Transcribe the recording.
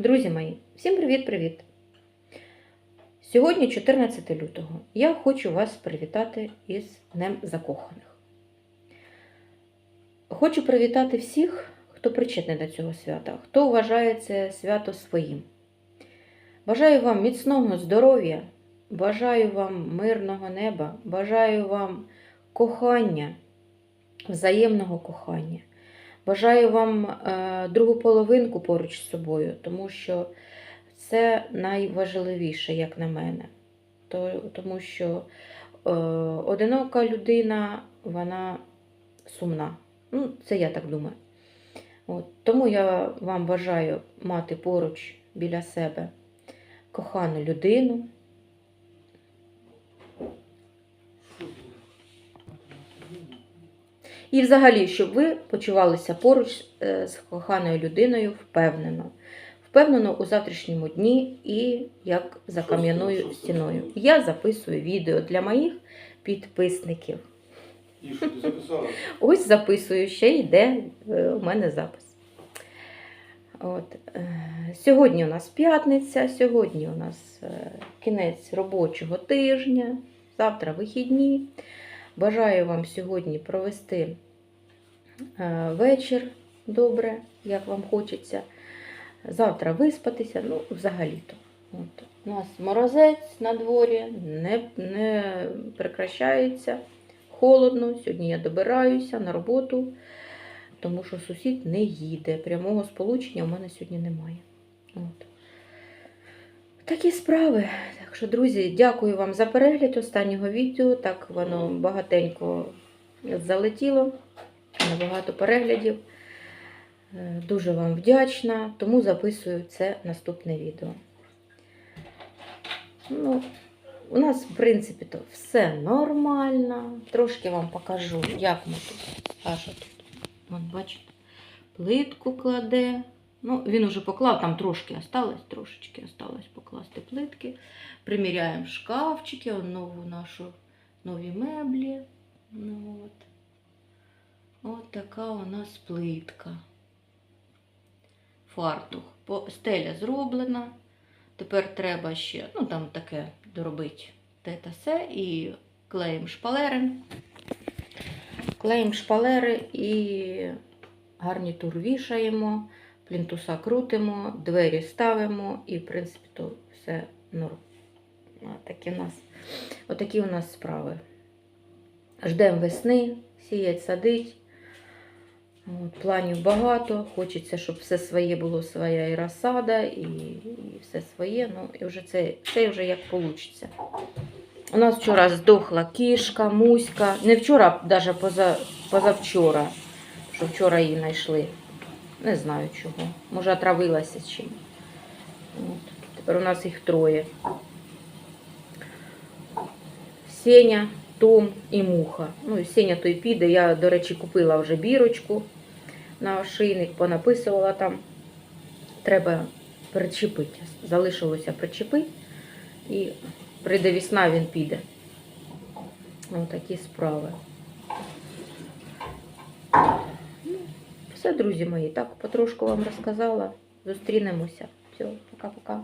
Друзі мої, всім привіт-привіт! Сьогодні 14 лютого. Я хочу вас привітати із Днем Закоханих. Хочу привітати всіх, хто причетний до цього свята, хто вважає це свято своїм. Бажаю вам міцного здоров'я, бажаю вам мирного неба, бажаю вам кохання, взаємного кохання. Бажаю вам е, другу половинку поруч з собою, тому що це найважливіше, як на мене. То, тому що е, одинока людина, вона сумна. Ну, це я так думаю. От, тому я вам бажаю мати поруч біля себе кохану людину. І взагалі, щоб ви почувалися поруч е, з коханою людиною впевнено. Впевнено у завтрашньому дні і як за кам'яною стіною. Я записую відео для моїх підписників. І що ти записала? Ось записую, ще йде е, у мене запис. От. е, Сьогодні у нас п'ятниця, сьогодні у нас кінець робочого тижня, завтра вихідні. Бажаю вам сьогодні провести е, вечір добре, як вам хочеться. Завтра виспатися, ну, взагалі-то. От. У нас морозець на дворі, не, не прекращається. Холодно, сьогодні я добираюся на роботу, тому що сусід не їде. Прямого сполучення у мене сьогодні немає. От. Такі справи. Що, друзі, дякую вам за перегляд останнього відео. Так воно багатенько залетіло, набагато переглядів. Е, Дуже вам вдячна, тому записую це наступне відео. Ну, у нас, в принципі, то все нормально. Трошки вам покажу, як ми тут. Саша тут. Бачите, плитку кладе. Ну, він уже поклав, там трошки осталось, трошечки осталось покласти плитки. Приміряємо шкафчики, нову нашу, нові меблі. Ну, от. От така у нас плитка. Фартух. Стеля зроблена. Тепер треба ще, ну там таке доробити те та се і клеїмо шпалери. Клеїмо шпалери і гарнітур вішаємо, плінтуса крутимо, двері ставимо і, в принципі, то все норм. Такі у нас, отакі у нас справи. Ждемо весни, сіять, садить. От, планів багато. Хочеться, щоб все своє було своя і розсада, і, і все своє. Ну, і вже це, це вже як вийде. У нас вчора здохла кішка, муська. Не вчора, а навіть поза, позавчора, що вчора її знайшли. Не знаю чого. Може, отравилася чим. От. Тепер у нас їх троє. Сеня, Том і Муха. Ну, Сеня той піде. Я, до речі, купила вже бірочку на ошейник, понаписувала там. Треба причепити. Залишилося причепити. І прийде весна, він піде. Ось такі справи. Все, друзі мої, так, потрошку вам розказала. Зустрінемося. Все, пока-пока.